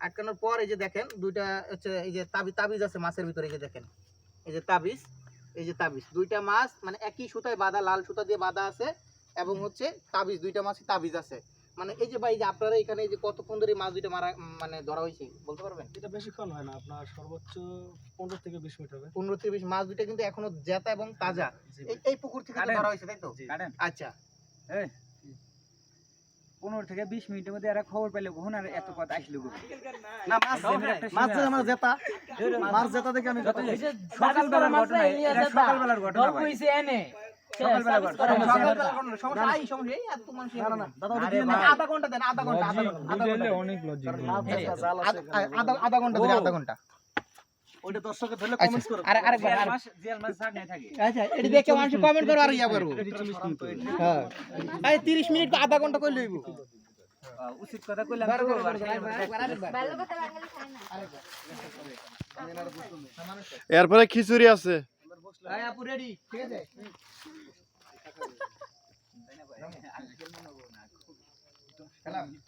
আটকানোর পর এই যে দেখেন দুইটা হচ্ছে এই যে তাবি তাবিজ আছে মাছের ভিতরে এই যে দেখেন। এই যে তাবিজ এই যে তাবিজ। দুইটা মাছ মানে একই সুতায় বাঁধা লাল সুতা দিয়ে বাঁধা আছে এবং হচ্ছে তাবিজ দুইটা মাছই তাবিজ আছে। মানে এই যে ভাই যে আপনারা এখানে এই যে কতক্ষণ ধরে মাছ দুইটা মারা মানে ধরা হয়েছে বলতে পারবেন? এটা বেশিক্ষণ হয় না আপনার সর্বোচ্চ পনেরো থেকে বিশ মিনিট হবে। পনেরো থেকে বিশ মাছ দুইটা কিন্তু এখনও জেতা এবং তাজা। এই পুকুর থেকে। ধরা হয়েছে তাই তো? কাটেন। আচ্ছা। পনেরো থেকে বিশ মিনিটের মধ্যে এরা খবর পেলে কখন আর এত কথা আসলো গো? না মাছ মাছ আমার জেতা মাছ জেতা দেখে আমি সকালবেলার ঘটনা সকালবেলার আধা ঘণ্টা আধা ঘণ্টা। ওটা দর্শকের ধরলে আচ্ছা করো। আরে আরেকবার জিয়াল আরে- মাছ জিয়াল ছাড় নাই থাকে। আচ্ছা এটা দেখে মানুষ কমেন্ট করো আর ইয়া করব হ্যাঁ। এই 30 মিনিট বা আধা ঘণ্টা কই লইব? উচিত কথা কইলাম তো, বারবার আর সেই মতো আরেকবার আরেকবার ভালো কথা বাঙালি খায় না এরপরে খিচুড়ি আছে। এই আপু রেডি ঠিক আছে? খেলাম।